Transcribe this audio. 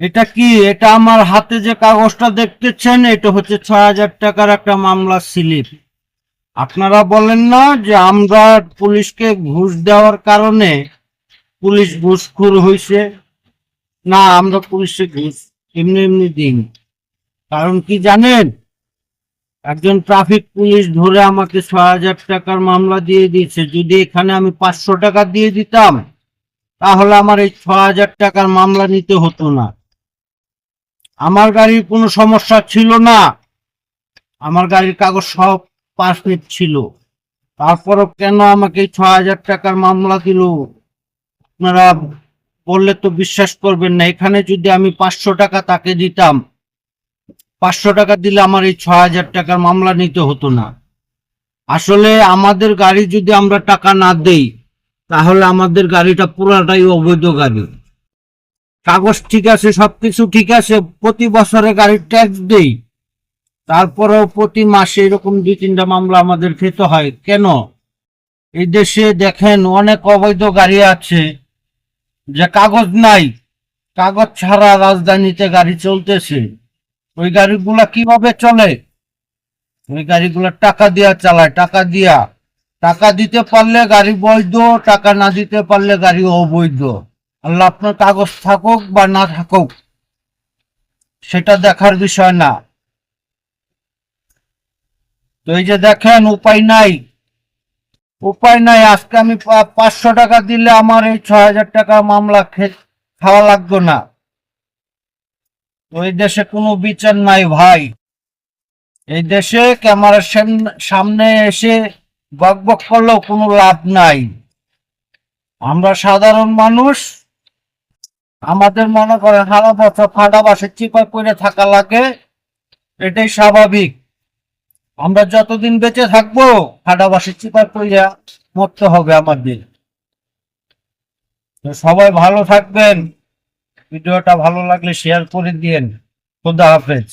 এটা কি? এটা আমার হাতে যে কাগজটা দেখতেছেন, এটা হচ্ছে ছয় হাজার টাকার একটা মামলা স্লিপ। আপনারা বলেন না যে আমরা পুলিশকে ঘুষ দেওয়ার কারণে পুলিশ ঘুষখোর হয়েছে না, আমরা পুলিশে ঘুষ এমনি এমনি দিন কারণ কি জানেন? একজন ট্রাফিক পুলিশ ধরে আমাকে ছয় হাজার টাকার মামলা দিয়ে দিয়েছে। যদি এখানে আমি পাঁচশো টাকা দিয়ে দিতাম তাহলে আমার এই ছ হাজার টাকার মামলা নিতে হতো না। আমার গাড়ির কোনো সমস্যা ছিল না। আমার গাড়ির কাগজ সব পারফেক্ট ছিল। তারপরও কেন আমাকে ছ হাজার টাকার মামলা দিল? আপনারা বললে তো বিশ্বাস করবেন না। এখানে যদি আমি পাঁচশো টাকা তাকে দিতাম, পাঁচশো টাকা দিলে আমার এই ছ হাজার টাকার মামলা নিতে হতো না। আসলে আমাদের গাড়ি যদি আমরা টাকা না দেই তাহলে আমাদের গাড়িটা পুরাটাই অবৈধ গাড়ি। কাগজ ঠিক আছে, সবকিছু ঠিক আছে, প্রতি বছরে গাড়ির ট্যাক্স দেই। তারপরেও প্রতি মাসে এরকম দুই তিনটা মামলা আমাদের খেতে হয়। কেন? এই দেশে দেখেন অনেক অবৈধ গাড়ি আছে, যে কাগজ নাই। কাগজ ছাড়া রাজধানীতে গাড়ি চলতেছে। ওই গাড়িগুলা কীভাবে চলে? ওই গাড়িগুলা টাকা দিয়া চালায়, টাকা দিয়া। টাকা দিতে পারলে গাড়ি বৈধ, টাকা না দিতে পারলে গাড়ি অবৈধ। আল্লাহ আপনার কাগজ থাকুক বা না থাকুক, সেটা দেখার বিষয় না। তো এই যে দেখেন, উপায় নাই। উপায় নাই, আজকে আমি পাঁচশো টাকা দিলে আমার এই ছয় হাজার টাকা মামলা খাওয়া লাগতো না। তো এই দেশে কোনো বিচার নাই ভাই। এই দেশে ক্যামেরার সামনে এসে বক বক করলেও কোনো লাভ নাই। আমরা সাধারণ মানুষ, আমাদের মনে করেন সারা বছর ফাটা বাসের চিপায় পড়ে থাকা লাগে, এটাই স্বাভাবিক। আমরা যতদিন বেঁচে থাকব, ফাটা বাসের চিপায় পড়ে মরতে হবে আমাদের। তো সবাই ভালো থাকবেন। ভিডিওটা ভালো লাগলে শেয়ার করে দিয়েন। খুদা হাফেজ।